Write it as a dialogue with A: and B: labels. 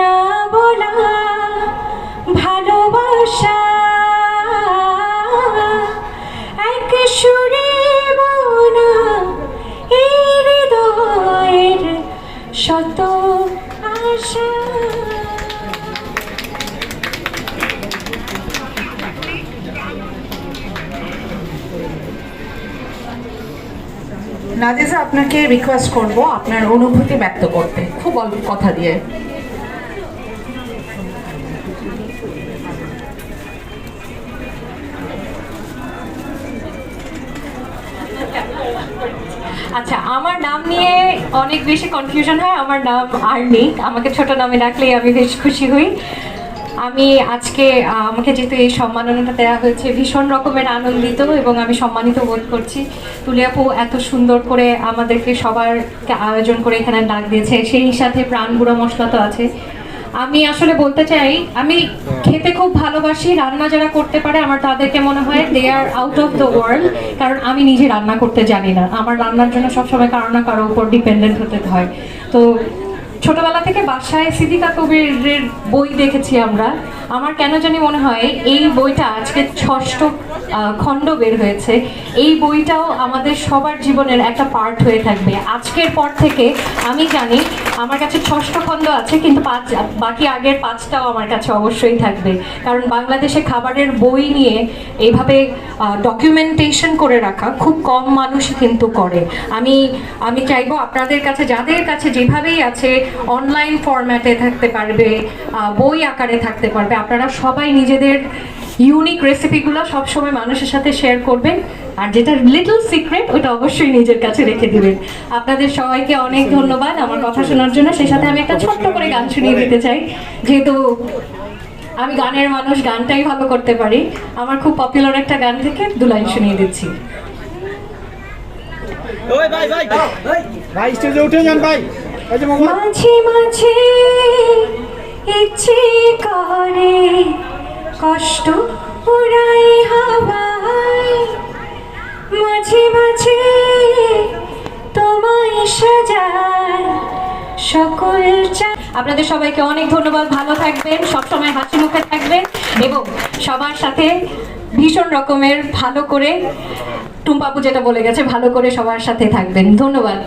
A: না বলা ভালোবাসা। এক সুরে বোনা এই হৃদয়ের শত আশা। নাদিজা আপনাকে রিকোয়েস্ট করব আপনার অনুভূতি ব্যক্ত করতে। খুব অল্প কথা দিয়ে।
B: আচ্ছা আমার নাম নিয়ে অনেক বেশি কনফিউশন হয়। আমার নাম আর্নি। আমাকে ছোট নামে ডাকলেই আমি বেশ খুশি হই। আমি আজকে আমাকে যেহেতু এই সম্মাননাটা দেওয়া হয়েছে, ভীষণ রকমের আনন্দিত এবং আমি সম্মানিত বোধ করছি। তুলিয়াপু এত সুন্দর করে আমাদেরকে সবারকে আয়োজন করে এখানে ডাক দিয়েছে। সেই সাথে প্রাণ গুঁড়ো মশলা তো আছে। আমি আসলে বলতে চাই, আমি খেতে খুব ভালোবাসি, রান্না যারা করতে পারে, আমার তাদেরকে মনে হয় they are out of the world কারণ আমি নিজে রান্না করতে জানি না। আমার রান্নার জন্য সবসময় কারও না কারও উপর ডিপেন্ডেন্ট হতে হয়। তো ছোটবেলা থেকে বাসায় সিদ্দিকা কবিরের বই দেখেছি আমরা। আমার কেন জানি মনে হয় এই বইটা আজকে ষষ্ঠ খণ্ড বের হয়েছে। এই বইটাও আমাদের সবার জীবনের একটা পার্ট হয়ে থাকবে। আজকের পর থেকে আমি জানি আমার কাছে ষষ্ঠ খণ্ড আছে, কিন্তু পাঁচ, বাকি আগের পাঁচটাও আমার কাছে অবশ্যই থাকবে। কারণ বাংলাদেশে খাবারের বই নিয়ে এইভাবে ডকুমেন্টেশন করে রাখা খুব কম মানুষই কিন্তু করে। আমি আমি চাইব আপনাদের কাছে, যাদের কাছে যেভাবেই আছে অনলাইন ফরম্যাটে থাকতে পারবে বই আকারে থাকতে পারবে, আপনারা সবাই নিজেদের ইউনিক রেসিপিগুলো সবসময় মানুষের সাথে শেয়ার করবেন। আর যেটা লিটল সিক্রেট ওটা অবশ্যই নিজের কাছে রেখে দিবেন। আপনাদের সবাইকে অনেক ধন্যবাদ আমার কথা শোনার জন্য। সেই সাথে আমি একটা ছোট্ট করে গান শুনিয়ে দিতে চাই। যেহেতু আমি গানের মানুষ গানটাই ভালো করতে পারি। আমার খুব পপুলার একটা গান থেকে দু লাইন শুনিয়ে দিচ্ছি।
C: ওই ভাই
B: কষ্ট উড়াই হাওয়ায়। মাঝে মাঝে তোমায় সাজায় সকল আপনাদের সবাইকে অনেক ধন্যবাদ। ভালো থাকবেন, সবসময় হাসি মুখে থাকবেন এবং সবার সাথে ভীষণ রকমের ভালো করে টুম্পাপু যেটা বলে গেছে, ভালো করে সবার সাথে থাকবেন। ধন্যবাদ।